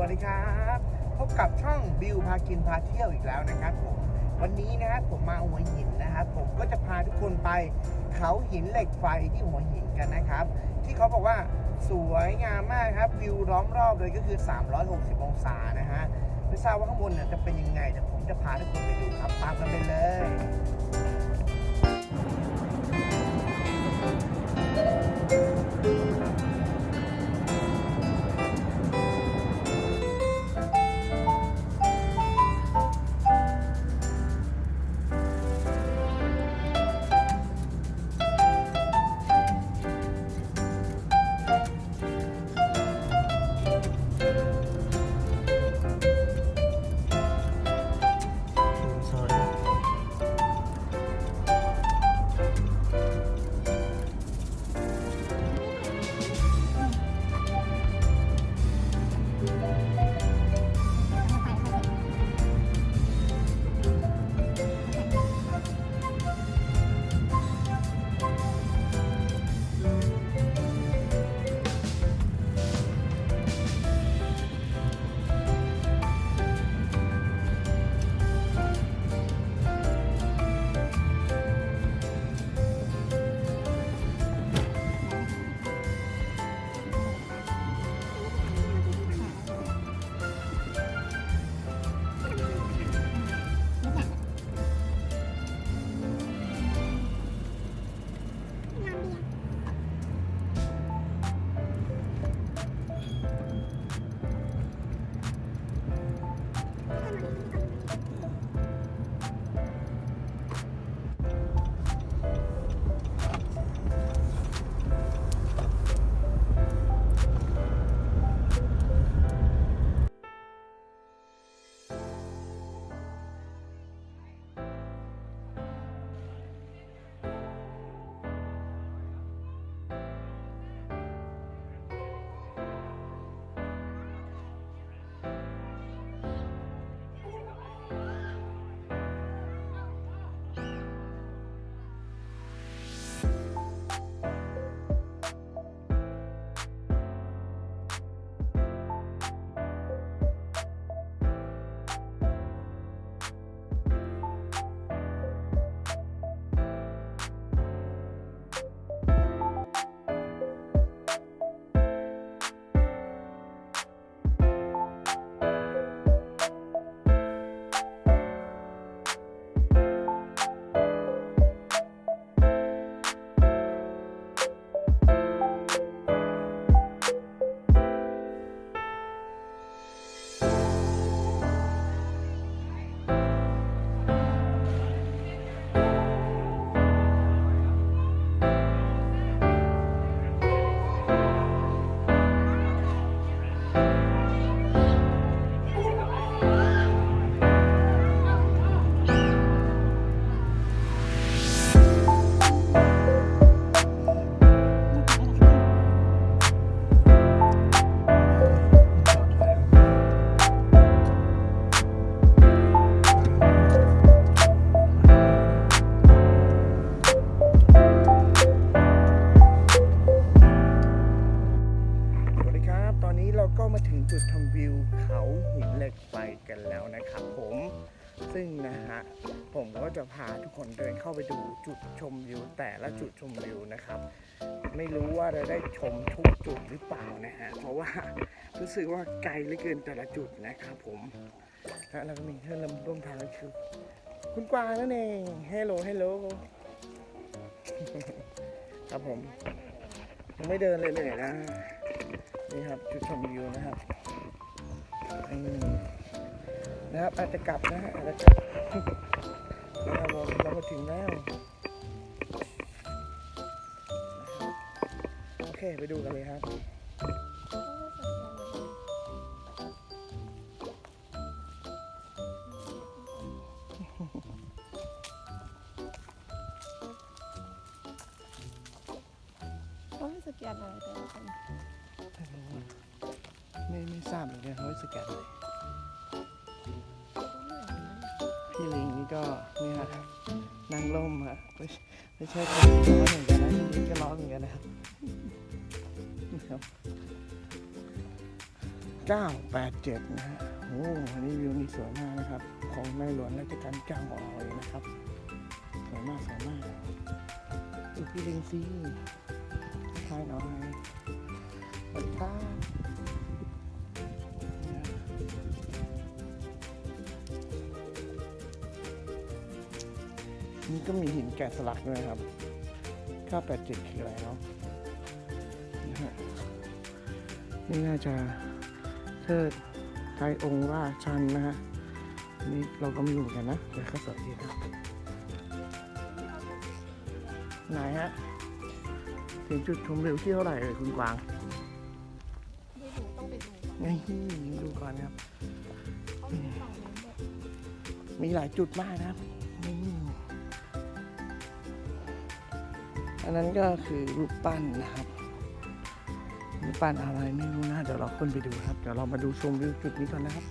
วัสดีครับพบกับช่องบิวพากินพาเที่ยวอีกแล้วนะครับผมวันนี้นะครับผมมาหัวหินนะครับผมก็จะพาทุกคนไปเขาหินเหล็กไฟที่หัวหินกันนะครับ ที่เขาบอกว่าสวยงามมากครับวิวล้อมรอบเลยก็คือ 360 องศานะฮะไม่ทราบว่าข้างบนเนี่ยจะเป็นยังไงแต่ผมจะพาทุกคนไปดูครับตามกันไปเลยส ผมก็จะพาทุกคนเดินเข้าไปดูจุดชมวิวแต่ละจุดชมวิวนะครับ ไม่รู้ว่าจะได้ชมทุกจุดหรือเปล่านะฮะเพราะว่ารู้สึกว่าไกลเหลือเกินแต่ละจุดนะครับผมและเราก็มีเพื่อนร่วมทางก็คือคุณกวางนั่นเองเฮลโลเฮลโลครับผมยังไม่เดินเลยเหนื่อยนะนี่ครับจุดชมวิวนะครับนะครับอาจจะกลับนะฮะอาจจะกลับ นะครับผมเรามาถึงแล้วนะครับโอเคไปดูกันเลยครับต้องให้สแกนอะไรแต่ละคนไม่ไม่ทราบเหมือนกันเขาให้สแกนเลยพี่ ก็นี่ฮะนั่งร่มฮะไม่ไม่ใช่คนร้อนเหมือนกันนะพี่ลิงก็ร้อนเหมือนกันนะครับนี่ครับ987 นะฮะโอ้อันนี้วิวนี่สวยมากนะครับ ของในหลวงรัชกาลที่เก้าของเราเลยนะครับ สวยมากสวยมากดูพี่ลิงซีทายหน่อยสวัสดีครับ ก็มีหินแกะสลักด้วยครับ 987 คืออะไรเนาะนะฮะนี่น่าจะเทิดไทยองค์ราชันนะฮะนี่เราก็ไม่รู้เหมือนกันนะแต่ก็สวยดีนะไหนฮะถึงจุดชมวิวที่เท่าไหร่เลยคุณกวางไม่รู้ต้องไปดูก่อนนี่ดูก่อนครับ มีหลายจุดมากนะครับ อันนั้นก็คือรูปปั้นนะครับรูปปั้นอะไรไม่รู้นะเดี๋ยวเราขึ้นไปดูครับ เดี๋ยวเรามาดูชมวิวจุดนี้ก่อนนะครับ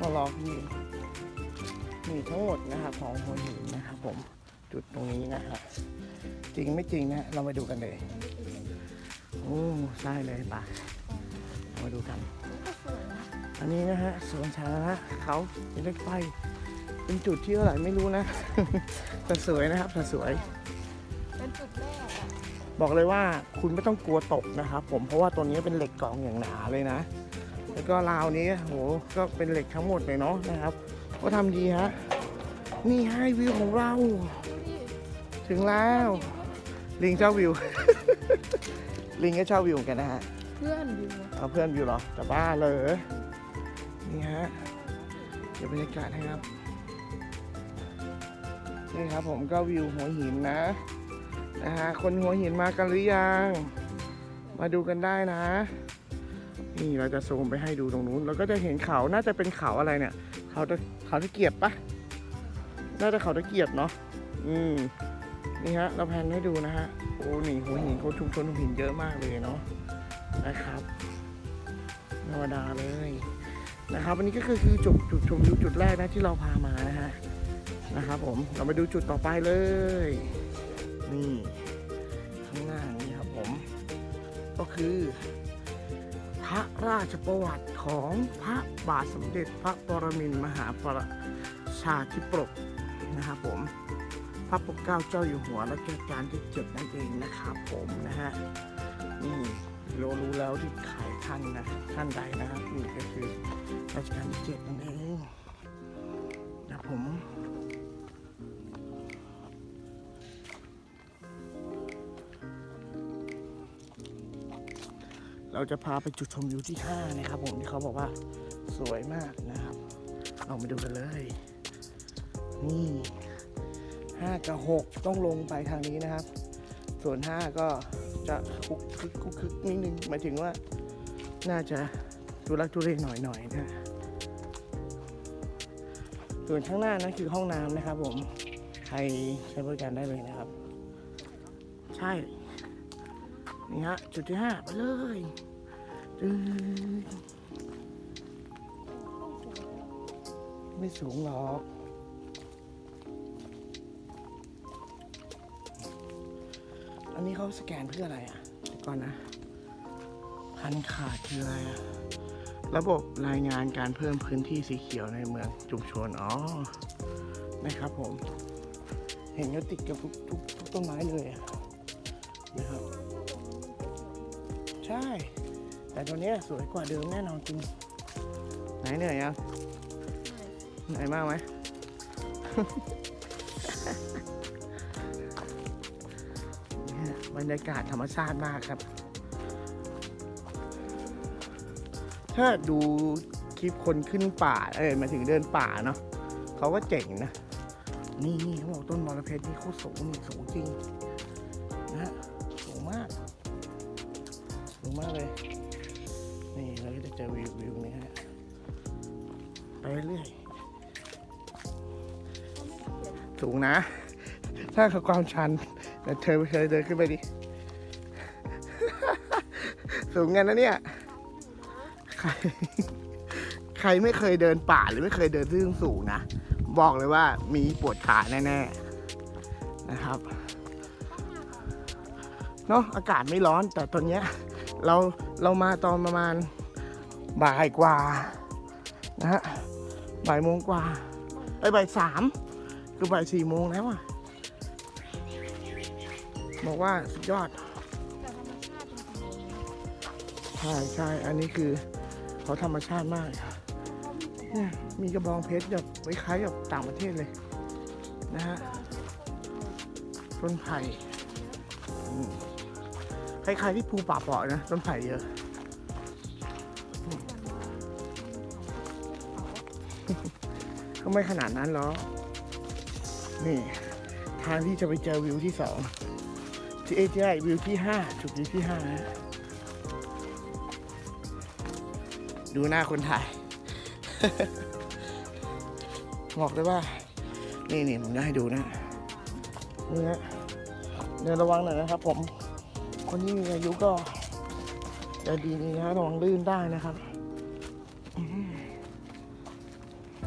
มารอพี่นี่ทั้งหมดนะครับของหัวหินนะครับผมจุดตรงนี้นะครับจริงไม่จริงนะเรามาดูกันเลยโอ้ใช่เลยป่ะเรามาดูกันนี่ก็สวยนะอันนี้นะฮะสวนสาธารณะเขาเป็นรถไฟเป็นจุดที่เท่าไหร่ไม่รู้นะแต่สวยนะครับแต่สวยเป็นจุดแรกอะบอกเลยว่าคุณไม่ต้องกลัวตกนะครับผมเพราะว่าตัวนี้เป็นเหล็กกรองอย่างหนาเลยนะ แล้วก็ราวนี้โหก็เป็นเหล็กทั้งหมดเลยเนาะนะครับ ก็ทำดีฮะนี่ให้วิวของเราดูดิถึงแล้ว ลิงเช่าวิว ลิงก็เช่าวิวเหมือนกันนะฮะเพื่อนวิวเอาเพื่อนวิวเหรอแต่บ้าเลยนี่ฮะเดี๋ยวบรรยากาศให้ครับนี่ครับผมก็วิวหัวหินนะนะฮะคนหัวหินมากันหรือยัง มาดูกันได้นะ นี่เราจะซูมไปให้ดูตรงนู้น เราก็จะเห็นเขาน่าจะเป็นเขาอะไรเนี่ย เขาตะเขาตะเกียบปะน่าจะเขาตะเกียบเนาะอืมนี่ฮะ เราแพนให้ดูนะฮะโอ้นี่หัวหินเขาชุมชนหินเยอะมากเลยเนาะนะครับธรรมดาเลยนะครับอันนี้ก็คือคือจุดจุดชมวิวจุดแรกนะที่เราพามานะฮะนะครับผมเรามาดูจุดต่อไปเลย นี่ข้างหน้านี้ครับผม ก็คือ พระราชประวัติของพระบาทสมเด็จพระปรมินทรมหาประชาธิปกนะครับผม พระปกเกล้าเจ้าอยู่หัวรัชกาลที่เจ็ดนั่นเองนะครับผมนะฮะนี่เรารู้แล้วที่ขายท่านนะท่านใดนะครับนี่ก็คือรัชกาลที่เจ็ดนั่นเองนะผม เราจะพาไปจุดชมวิวที่ 5 นะครับผมที่เขาบอกว่าสวยมากนะครับ เรามาดูกันเลย นี่5กับ6ต้องลงไปทางนี้นะครับ ส่วน 5 ก็จะคุกคึกคุกคึกนิดนึงหมายถึงว่าน่าจะทุรักทุเรหน่อยหน่อยนะส่วนข้างหน้านั้นคือห้องน้ำนะครับผม ใครใช้บริการได้เลยนะครับ ใช่ นี่ฮะจุดที่ห้าไปเลยตึ๊ดไม่สูงหรอก อันนี้เขาสแกนเพื่ออะไรอะเดี๋ยวก่อนนะ พันขาดคืออะไรอะ ระบบรายงานการเพิ่มพื้นที่สีเขียวในเมืองชุมชน อ๋อ นะครับผม เห็นก็ติดกับทุกทุกทุกต้นไม้เลยอะนะครับ ใช่ แต่ตัวเนี้ยสวยกว่าเดิมแน่นอนจริงไหนเหนื่อยยังเหนื่อยมากไหมเนี่ยบรรยากาศธรรมชาติมากครับ ถ้าดูคลิปคนขึ้นป่า เอ้ยหมายถึงเดินป่าเนาะเขาก็เจ๋งนะ นี่นี่เขาบอกต้นมอลเพชรนี่โคตรสูงนี่สูงจริงนะ เลย นี่เราก็จะเจอวิววิวนี้ฮะไปเรื่อย สูงนะ ถ้าคือความชันเดี๋ยวเธอเธอเดินขึ้นไปดิ สูงกันนะเนี่ย ใคร ใครไม่เคยเดินป่าหรือไม่เคยเดินที่สูงนะ บอกเลยว่ามีปวดขาแน่ๆ นะครับเนาะอากาศไม่ร้อนแต่ตอนเนี้ย เราเรามาตอนประมาณบ่ายกว่านะฮะบ่ายโมงกว่าไอ้บ่ายสามคือบ่ายสี่โมงแล้วอะบอกว่าสุดยอดใช่ใช่อันนี้คือเขาธรรมชาติมากเนี่ยมีกระบองเพชรแบบคล้ายๆกับต่างประเทศเลยนะฮะต้นไผ่ คล้ายๆที่ภูป่าเปาะนะต้นไผ่เยอะก็ไม่ขนาดนั้นหรอกนี่ทางที่จะไปเจอวิวที่สองที่เอที่วิวที่ห้าจุดวิวที่ห้านะดูหน้าคนถ่ายบอกเลยว่า นี่นี่ผมจะให้ดูนะนี่ฮะเดินระวังหน่อยนะครับผม คนที่มีอายุก็จะดีนี่นะระวังลื่นได้นะครับอืม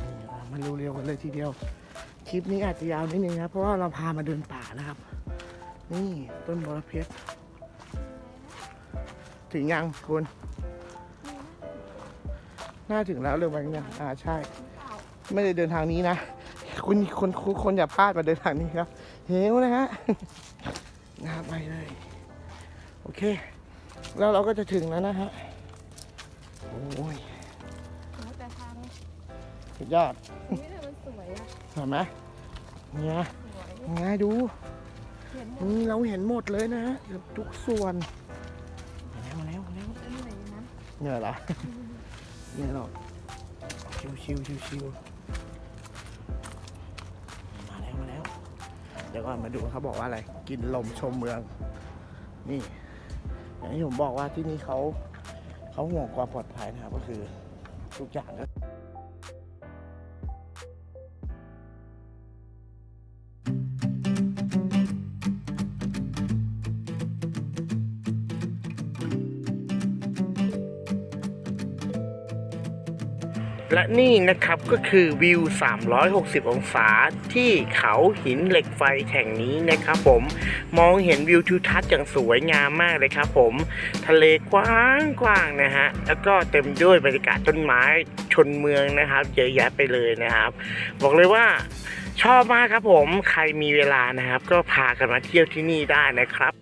นี่มาเร็วๆกันเลยทีเดียว คลิปนี้อาจจะยาวนิดนึงนะเพราะว่าเราพามาเดินป่านะครับ นี่ต้นบอระเพ็ดถึงยังคุณน่าถึงแล้วเร็วไปยังอ่าใช่ ไม่ได้เดินทางนี้นะคุณคนคนอย่าพลาดมาเดินทางนี้ครับเหวนะฮะนะไปเลย โอเค แล้วเราก็จะถึงแล้วนะฮะ โอ้ยโอ้แต่ทางสุดยอดตรงนี้เนี่ยมันสวยอะเห็นไหมเนี่ยสวยไงดู เห็นหมดนี่เราเห็นหมดเลยนะฮะเกือบทุกส่วนมาแล้วมาแล้วมาแล้วอันไหนนะเนี่ยเหรอเนี่ยหรอกชิวชิวชิวชิวมาแล้วมาแล้ว เดี๋ยวก่อนมาดูเขาบอกว่าอะไร กินลมชมเมือง นี่ อย่างที่ผมบอกว่าที่นี่เขาเขาห่วงความปลอดภัยนะครับก็คือทุกอย่างก็ และนี่นะครับก็คือวิว 360 องศาที่เขาหินเหล็กไฟแห่งนี้นะครับผมมองเห็นวิวทิวทัศน์อย่างสวยงามมากเลยครับผมทะเลกว้างกว้างนะฮะแล้วก็เต็มด้วยบรรยากาศต้นไม้ชนเมืองนะครับเยอะแยะไปเลยนะครับ บอกเลยว่าชอบมากครับผมใครมีเวลานะครับ ก็พากันมาเที่ยวที่นี่ได้นะครับ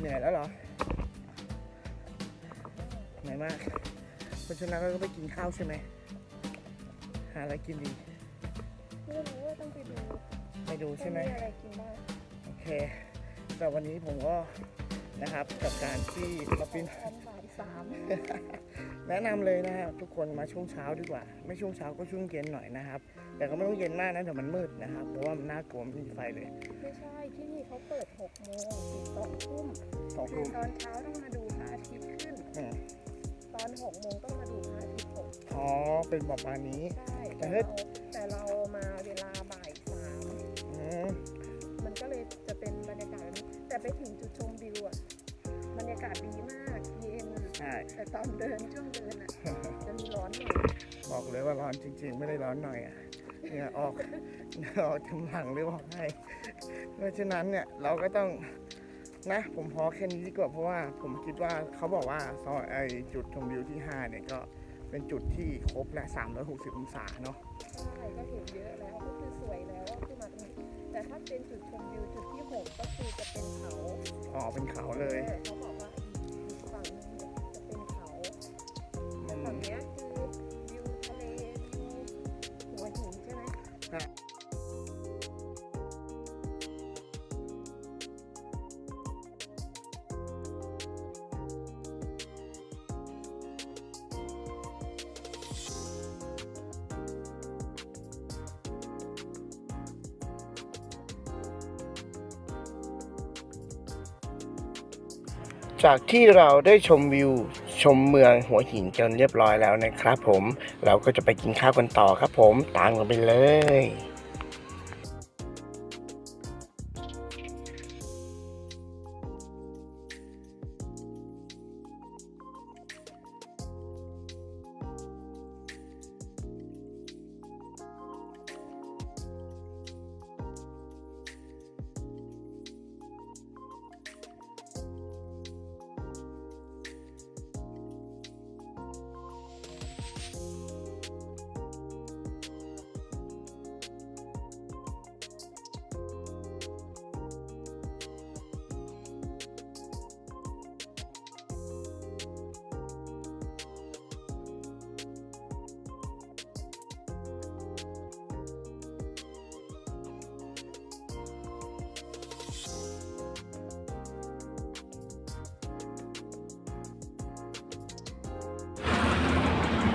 เหนื่อยแล้วเหรอเหนื่อยมาก เพราะฉะนั้นเราก็ไปกินข้าวใช่ไหมหาอะไรกินดีไม่รู้ว่าต้องไปดูไปดูใช่ไหมว่าอะไรกินบ้างโอเคแต่วันนี้ผมก็นะครับกับการที่มาปีนตอนบ่ายสามแนะนำเลยนะครับทุกคนมาช่วงเช้าดีกว่า ไม่ช่วงเช้าก็ช่วงเย็นหน่อยนะครับ แต่ก็ไม่ต้องเย็นมากนะเดี๋ยวมันมืดนะครับเพราะว่ามันน่ากลัวไม่มีไฟเลย ไม่ใช่ที่นี่เขาเปิดหกโมงถึงสองทุ่มสองคืทุ่อมตอนเช้าต้องมาดูพระอาทิตย์ขึ้นอืม ตอนหกโมงต้องมาดูพระอาทิตย์ตกอ๋อ เป็นประมาณนี้ ใช่แต่แต่เฮ้ยเราแต่เรามาเวลาบ่ายสามอืมมันก็เลยจะเป็นบรรยากาศแบบนี้แต่ไปถึงจุดชมวิวอะบรรยากาศดีมากเย็นใช่ แต่ตอนเดินช่วงเดินอะจะมีร้อนหน่อยบอกเลยว่าร้อนจริง ๆ ไม่ได้ร้อนหน่อยอะเหงื่อออกเหงื่อออกกำลังหรือบอกให้เพราะฉะนั้นเนี่ยเราก็ต้อง นะผมพอแค่นี้ดีกว่าเพราะว่าผมคิดว่าเขาบอกว่าซอยไอจุดชมวิวที่ 5 เนี่ยก็เป็นจุดที่ครบและ360 องศาเนาะใช่ก็เห็นเยอะแล้วก็คือสวยแล้วที่มาตรงนี้แต่ถ้าเป็นจุดชมวิวจุดที่หกก็คือจะเป็นเขาอ๋อเป็นเขาเลยออเขาบอกว่าอีก จากที่เราได้ชมวิวชมเมืองหัวหินจนเรียบร้อยแล้วนะครับผม เราก็จะไปกินข้าวกันต่อครับผม ตามกันไปเลย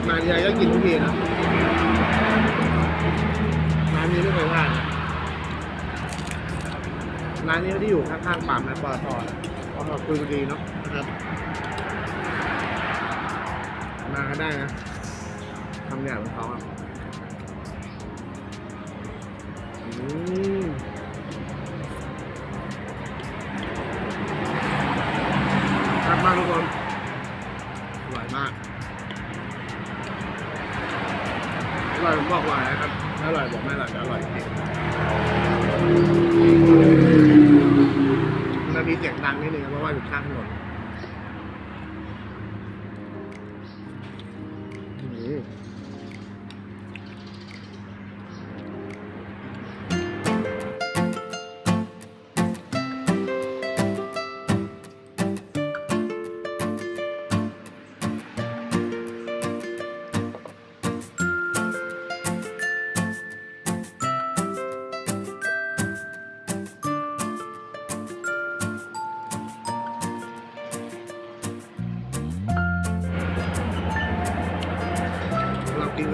มาทีไรก็กินทุกทีนะร้านนี้ไม่เคยพลาดนะร้านนี้ที่อยู่ข้างๆปั๊มนะปตทนะปตทคุยดีเนาะนะครับ มาก็ได้นะทำอย่างของเขาอะอืม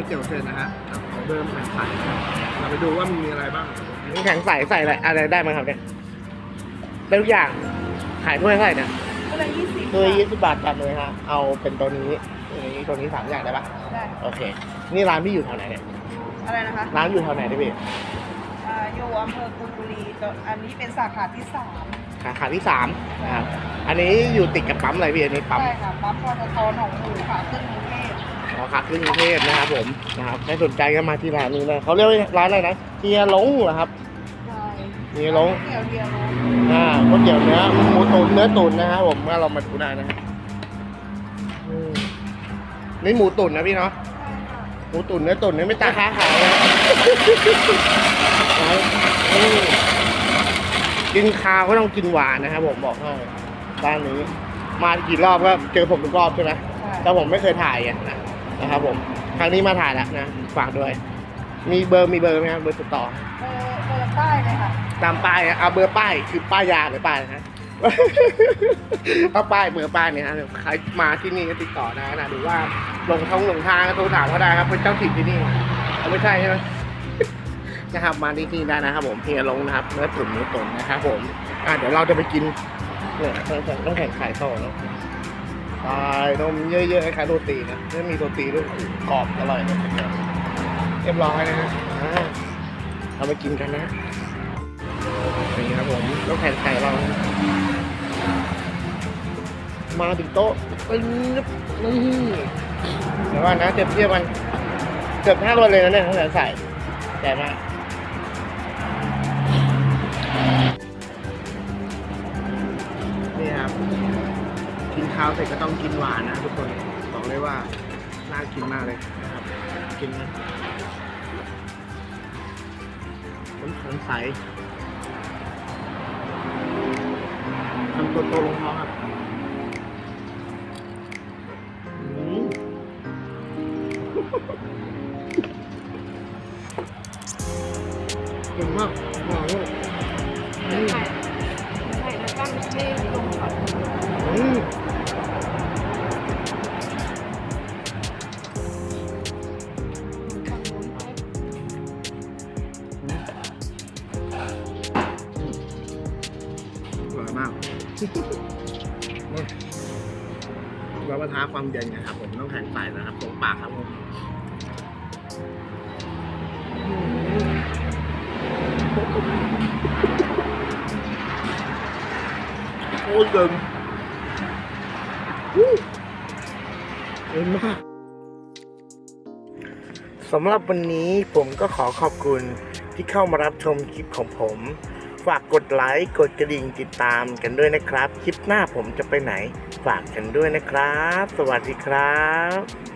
เรากินก๋วยเตี๋ยวเสร็จนะฮะเราเริ่มแข่งใส่เราไปดูว่ามันมีอะไรบ้างน้ำแข็งใส่ใส่อะไรอะไรได้ไหมครับเนี่ยได้ทุกอย่างขายถ้วยเท่าไหร่เนี่ยก็เลยยี่สิบถ้วยยี่สิบบาทจัดเลยฮะเอาเป็นตัวนี้ตัวนี้ตัวนี้สามอย่างได้ปะได้โอเค นี่ร้านพี่อยู่แถวไหนเนี่ยอะไรนะคะร้านอยู่แถวไหนดิพี่อ่าอยู่อำเภอกุยบุรีตัวอันนี้เป็นสาขาที่สามสาขาที่สามนะครับอันนี้อยู่ติดกับปั๊มอะไรพี่อันนี้ปั๊มใช่ค่ะปั๊มปตทหนองหมูค่ะขึ้นกรุงเทพ อ๋อขาขึ้นกรุงเทพนะครับผมนะครับใครสนใจก็มาที่ร้านนี้นะเขาเรียกว่าร้านอะไรนะเฮียหลงเหรอครับใช่เฮียหลงเดียวเดียวอ่าก๋วยเตี๋ยวเนื้อหมูตุ๋นเนื้อตุ๋นนะครับผมเมื่อเรามาดูได้นะฮะอืมนี่หมูตุ๋นนะพี่เนาะใช่ค่ะหมูตุ๋นเนื้อตุ๋นนี่ไม่ตาค้าขายนะนี่กินคาวก็ต้องกินหวานนะครับผมบอกให้ร้านนี้มากี่รอบก็เจอผมทุกรอบใช่ไหมใช่แต่ผมไม่เคยถ่ายอะนะ นะครับผม ครั้งนี้มาถ่ายแล้วนะ ฝากด้วย มีเบอร์มีเบอร์ไหมครับเบอร์ติดต่อ เบอร์เบอร์ใต้เลยค่ะ ตามป้ายอะเอาเบอร์ป้ายคือป้ายยาหรือป้ายนะเอาป้ายเบอร์ป้ายเนี่ยฮะใครมาที่นี่ก็ติดต่อได้นะหรือว่าลงท้องลงทางก็โทรถามก็ได้ครับเป็นเจ้าถิ่นที่นี่เอาไม่ใช่ใช่ไหม นะครับมาที่นี่ได้นะครับ ผมเฮียลงนะครับเนื้อตุ๋นเนื้อตุ๋นนะครับผม อะเดี๋ยวเราจะไปกินเนี่ยต้องแข่งต้องแข่งขายต่อเนาะ ขายนมเยอะๆขายโรตีนะไม่มีโรตีด้วยกรอบอร่อยเลยเรียบร้อยนะฮะเราไปกินกันนะนี่ครับผมต้องแผ่นไข่เรา มาถึงโต๊ะปึ๊บนี่เดี๋ยวว่านะเทียบเทียบมันเกือบห้าคนเลยนะเนี่ยตั้งแต่ใส่ใหญ่มานี่ครับ ข้าวเสร็จก็ต้องกินหวานนะทุกคนบอกเลยว่าน่ากินมากเลยนะครับ กินนะน้ำแข็งใสทำตัวโตลงท้องครับ รับประทานความเย็นนะครับผมต้องแข็งใสนะครับตรงปากครับผมโอ้ยเย็นเย็นมากสำหรับวันนี้ผมก็ขอขอบคุณที่เข้ามารับชมคลิปของผม ฝากกดไลค์ กดกระดิ่งติดตามกันด้วยนะครับ คลิปหน้าผมจะไปไหน ฝากกันด้วยนะครับ สวัสดีครับ